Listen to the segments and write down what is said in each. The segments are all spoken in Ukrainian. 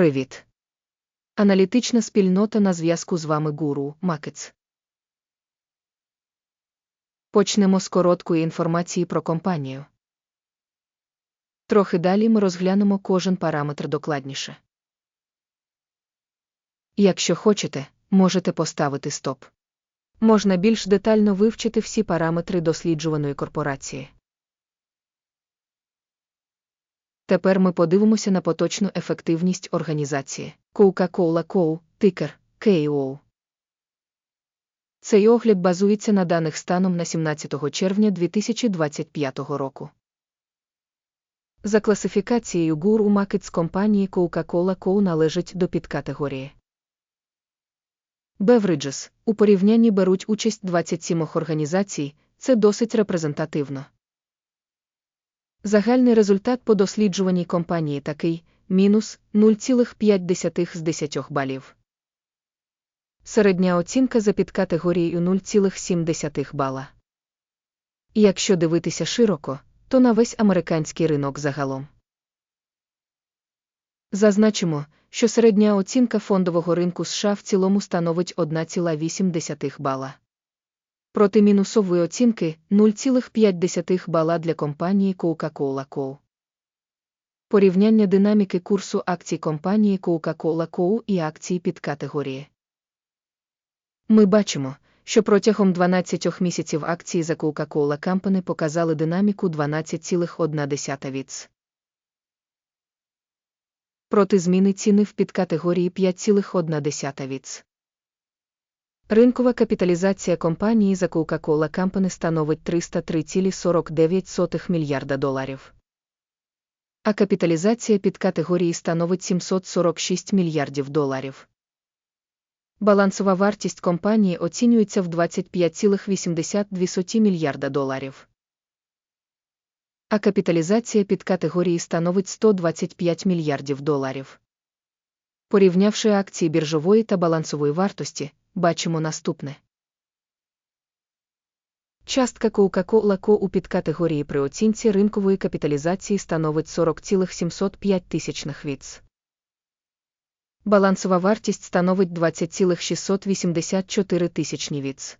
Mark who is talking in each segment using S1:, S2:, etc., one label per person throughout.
S1: Привіт. Аналітична спільнота на зв'язку з вами Гуру Макетс. Почнемо з короткої інформації про компанію. Трохи далі ми розглянемо кожен параметр докладніше. Якщо хочете, можете поставити стоп. Можна більш детально вивчити всі параметри досліджуваної корпорації. Тепер ми подивимося на поточну ефективність організації Coca-Cola Co., тикер KO. Цей огляд базується на даних станом на 17 червня 2025 року. За класифікацією Guru Markets компанії Coca-Cola Co. належить до підкатегорії. Beverages у порівнянні беруть участь 27 організацій, це досить репрезентативно. Загальний результат по досліджуваній компанії такий мінус 0,5 з 10 балів. Середня оцінка за підкатегорією 0,7 бала. Якщо дивитися широко, то на весь американський ринок загалом. Зазначимо, що середня оцінка фондового ринку США в цілому становить 1,8 бала. Проти мінусової оцінки 0,5 бала для компанії Coca-Cola Co. Порівняння динаміки курсу акцій компанії Coca-Cola Co. і акцій під категорії. Ми бачимо, що протягом 12 місяців акції за Coca-Cola Company показали динаміку 12,1 віц. Проти зміни ціни в підкатегорії 5,1 віц. Ринкова капіталізація компанії за Coca-Cola Company становить 303,49 мільярда доларів. А капіталізація під категорії становить 746 мільярдів доларів. Балансова вартість компанії оцінюється в 25,82 мільярда доларів. А капіталізація під категорії становить 125 мільярдів доларів. Порівнявши акції біржової та балансової вартості, бачимо наступне. Частка Coca-Cola Co. у підкатегорії при оцінці ринкової капіталізації становить 40,705 тисячних віц. Балансова вартість становить 20,684 тисячні віц.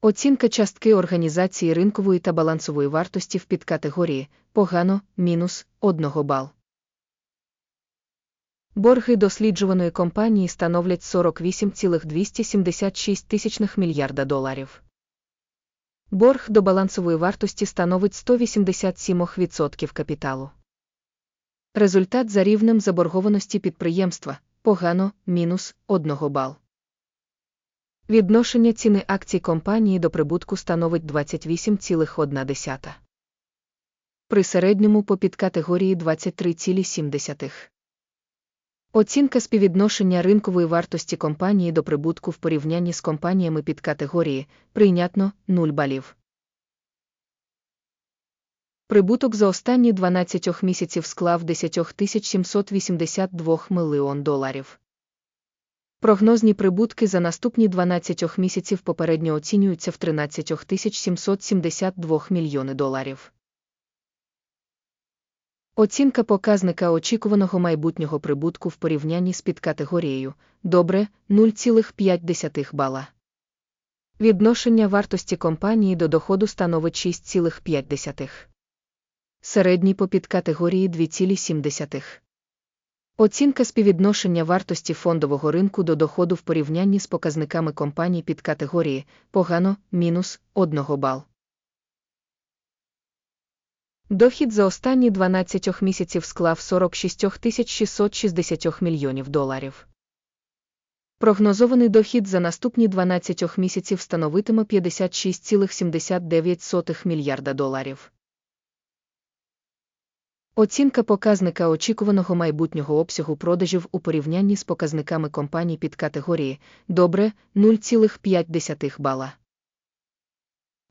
S1: Оцінка частки організації ринкової та балансової вартості в підкатегорії погано мінус 1 бал. Борги досліджуваної компанії становлять 48,276 тисячних мільярда доларів. Борг до балансової вартості становить 187% капіталу. Результат за рівнем заборгованості підприємства погано мінус 1 бал. Відношення ціни акцій компанії до прибутку становить 28,1. При середньому по підкатегорії 23,7. Оцінка співвідношення ринкової вартості компанії до прибутку в порівнянні з компаніями під категорії прийнятно 0 балів. Прибуток за останні 12 місяців склав 10 782 мільйон доларів. Прогнозні прибутки за наступні 12 місяців попередньо оцінюються в 13 772 мільйони доларів. Оцінка показника очікуваного майбутнього прибутку в порівнянні з підкатегорією добре 0,5 бала. Відношення вартості компанії до доходу становить 6,5. Середній по підкатегорії 2,7. Оцінка співвідношення вартості фондового ринку до доходу в порівнянні з показниками компаній під категорії погано мінус 1 бал. Дохід за останні 12 місяців склав 46 660 мільйонів доларів. Прогнозований дохід за наступні 12 місяців становитиме 56,79 мільярда доларів. Оцінка показника очікуваного майбутнього обсягу продажів у порівнянні з показниками компаній під категорії добре 0,5 бала.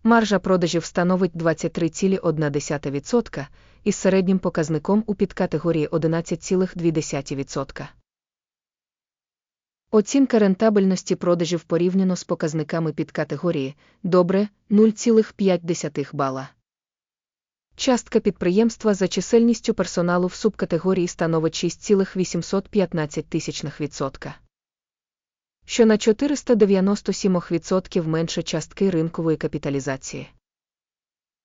S1: Маржа продажів становить 23,1% із середнім показником у підкатегорії 11,2%. Оцінка рентабельності продажів порівняно з показниками підкатегорії добре 0,5 бала. Частка підприємства за чисельністю персоналу в субкатегорії становить 6,815%, що на 497% менше частки ринкової капіталізації.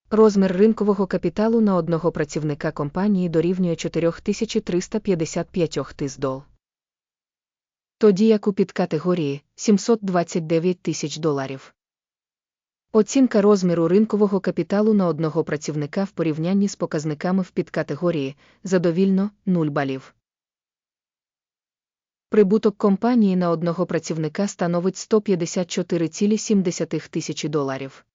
S1: Розмір ринкового капіталу на одного працівника компанії дорівнює 4355 тис. Тоді як у підкатегорії 729 тисяч доларів. Оцінка розміру ринкового капіталу на одного працівника в порівнянні з показниками в підкатегорії задовільно 0 балів. Прибуток компанії на одного працівника становить 154,7 тисячі доларів.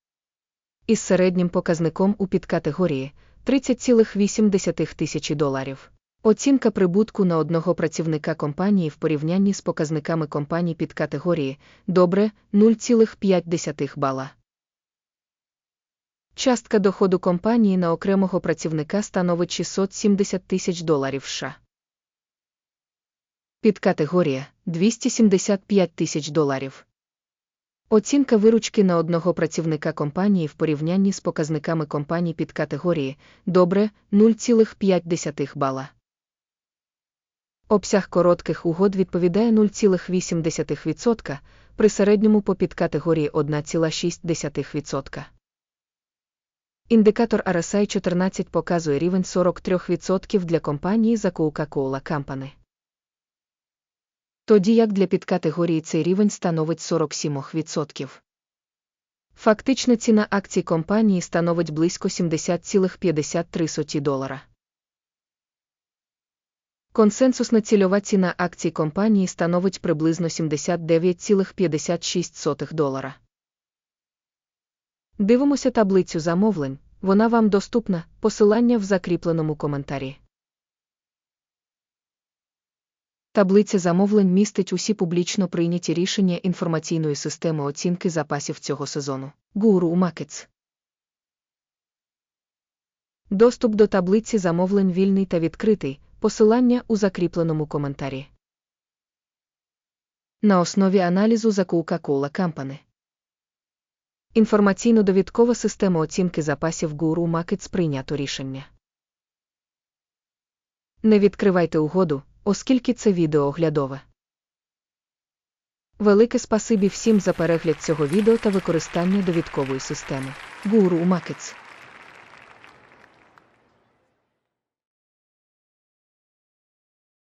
S1: Із середнім показником у підкатегорії 30,8 тисячі доларів. Оцінка прибутку на одного працівника компанії в порівнянні з показниками компаній підкатегорії добре 0,5 бала. Частка доходу компанії на окремого працівника становить 670 тисяч доларів США. Підкатегорія 275 тисяч доларів. Оцінка виручки на одного працівника компанії в порівнянні з показниками компаній підкатегорії добре 0,5 бала. Обсяг коротких угод відповідає 0,8% при середньому по підкатегорії 1,6%. Індикатор RSI 14 показує рівень 43% для компанії за Coca-Cola Company. Тоді як для підкатегорії цей рівень становить 47%. Фактична ціна акцій компанії становить близько 70,53 долара. Консенсусна цільова ціна акцій компанії становить приблизно 79,56 долара. Дивимося таблицю замовлень, вона вам доступна, посилання в закріпленому коментарі. Таблиця замовлень містить усі публічно прийняті рішення інформаційної системи оцінки запасів цього сезону. Guru Markets. Доступ до таблиці замовлень вільний та відкритий. Посилання у закріпленому коментарі. На основі аналізу за Coca-Cola Company. Інформаційно-довідкова система оцінки запасів Guru Markets прийнято рішення. Не відкривайте угоду, оскільки це відео оглядове. Велике спасибі всім за перегляд цього відео та використання довідкової системи Guru Markets.